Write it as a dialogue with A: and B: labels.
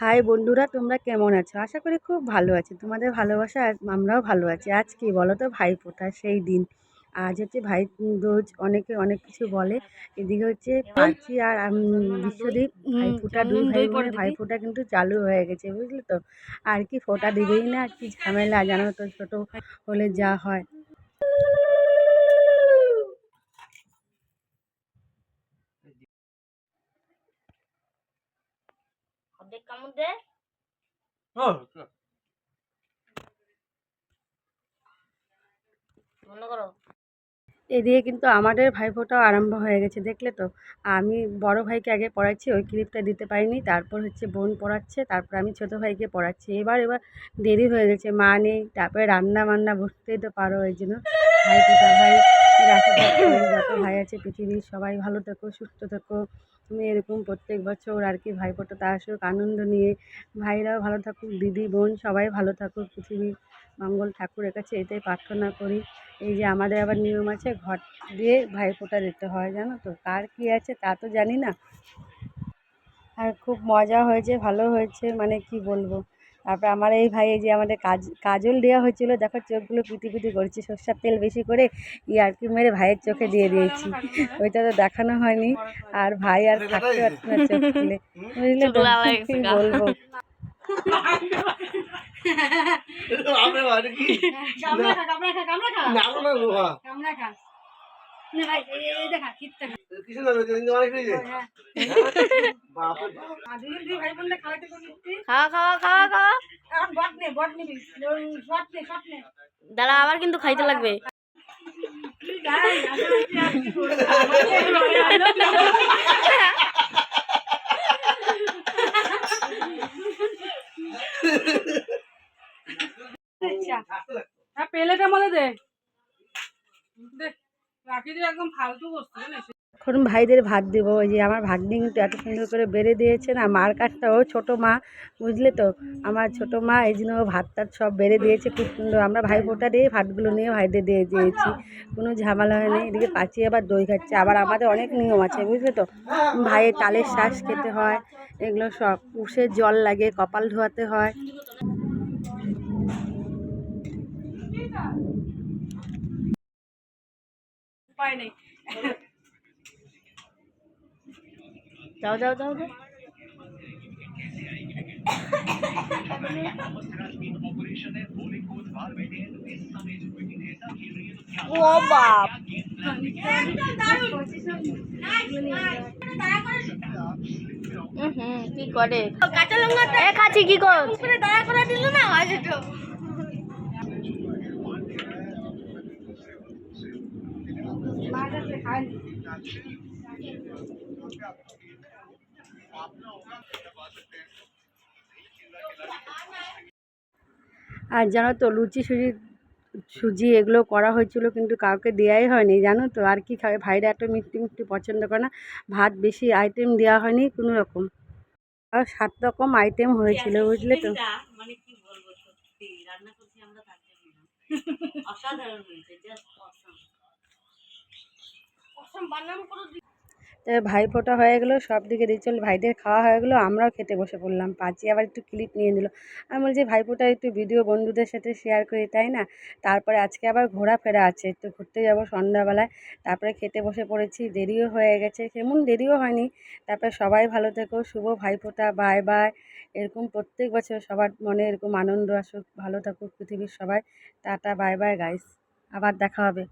A: High বন্ধুরা তোমরা কেমন আছো? আশা করি খুব ভালো আছো। তোমাদের ভালোবাসা আমরাও ভালো আছি। আজ কি বলো তো ভাই ফোঁটা সেই দিন। আজ হচ্ছে ভাই রোজ অনেকে অনেক কিছু বলে। এদিকে হচ্ছে পাখি আর বিশ্বদীপ ভাই ফোঁটা দুই ভাই বোনের ভাই ফোঁটা কিন্তু চালু হয়ে গেছে বুঝলি তো? আর কি ফোঁটা দিবেই না? কি ঝামেলা জানো তো? ছোটো হলে যা হয়।
B: করো।
A: এদিকে কিন্তু আমাদের ভাইফোঁটাও আরম্ভ হয়ে গেছে দেখলে তো? আমি বড় ভাইকে আগে পড়াচ্ছি ওই ক্লিপটা দিতে পারিনি তারপর হচ্ছে বোন পড়াচ্ছে তারপর আমি ছোটো ভাইকে পড়াচ্ছি। এবার এবার দেরি হয়ে গেছে মা নেই তারপরে রান্না বান্না বুঝতেই তো পারো ওই জন্য। ভাই ফোঁটা ভাই রাখি যত ভাই আছে পৃথিবীর সবাই ভালো থেকো, সুস্থ থেকো। তুমি এরকম প্রত্যেক বছর আর কি ভাইফোঁটাতে আসুক, আনন্দ নিয়ে। ভাইরাও ভালো থাকুক, দিদি, বোন সবাই ভালো থাকুক, পৃথিবীর মঙ্গল ঠাকুরের কাছে এটাই প্রার্থনা করি। এই যে আমাদের আবার নিয়ম আছে, ঘর দিয়ে ভাইফোঁটা দিতে হয়, জানো তো? কার কী আছে তা তো জানি না। আর খুব মজা হয়েছে, ভালো হয়েছে মানে কি বলব? তারপর আমার এই ভাই এই যে আমাদের কাজ কাজল দেওয়া হয়েছিল দেখো চোখগুলো পিটি পিটি করছে সর্ষার তেল বেশি করে ইয়ার্কি মেরে ভাইয়ের চোখে দিয়ে দিয়েছি। ওইটা তো দেখানো হয়নি। আর ভাই আর থাকতে পারছে না চোখ খুলে। বুঝলে কি। বলব?
C: আমরা কি
D: খা কামড়া খা খা খা
B: দাঁড়া আবার কিন্তু খাইতে লাগবে।
D: আচ্ছা। হ্যাঁ প্লেটের মধ্যে দে।
A: এখন ভাইদের ভাত দেবো, ওই যে আমার ভাগ্নি কিন্তু এত সুন্দর করে বেড়ে দিয়েছে না, মার কাছটা ও ছোটো মা, বুঝলে তো? আমার ছোটো মা, এই জন্য ভাত টাত সব বেড়ে দিয়েছে, খুব সুন্দর। আমরা ভাই ফোঁটা দিয়ে ভাতগুলো নিয়ে ভাইদের দিয়ে দিয়েছি, কোনো ঝামেলা হয় হয়নি, এদিকে পাচিয়ে আবার দই খাচ্ছে, আবার আমাদের অনেক নিয়ম আছে, বুঝলে তো? ভাইয়ের তালের শ্বাস খেতে হয়, এগুলো সব, উষের জল লাগে, কপাল ধোয়াতে হয়।
D: উপায় নেই।
B: যাও যাও যাও যাও। ও বাপ। হুম কি করে? কাঁচা লঙ্কা খাচ্ছি কি কর? দয়া করে দিল না আজ তো
A: আর জানো তো লুচি সুজি সুজি এগুলো করা হয়েছিল কিন্তু কাউকে দেওয়াই হয়নি জানো তো। আর কি খাবে? ভাইরা এত মিষ্টি মিষ্টি পছন্দ করে না। ভাত বেশি আইটেম দেওয়া হয়নি কোনো রকম। আর সাত রকম আইটেম হয়েছিল বুঝলে তো।
D: মানে কি বলব সত্যি রান্না করছি আমরা অসাধারণ হয়েছে জাস্ট অসম অসম বানাম করে
A: তো ভাই ফোটা হয়ে গেলো, সব দিকে দিয়ে ভাইদের খাওয়া হয়ে গেলো, আমরাও খেতে বসে পড়লাম। পাঁচি আবার একটু ক্লিপ নিয়ে নিল। আমি বলছি, ভাই ফোটা একটু ভিডিও বন্ধুদের সাথে শেয়ার করি, তাই না? তারপরে আজকে আবার ঘোরাফেরা আছে, একটু ঘুরতে যাব সন্ধ্যাবেলায়। তারপরে খেতে বসে পড়েছি, দেরিও হয়ে গেছে তেমন দেরিও হয়নি। তারপরে সবাই ভালো থেকো, শুভ ভাই ফোটা বাই বাই এরকম প্রত্যেক বছর সবার মনে এরকম আনন্দ, আসুক, ভালো থাকুক পৃথিবীর সবাই। টাটা বাই বাই গাইস আবার দেখা হবে।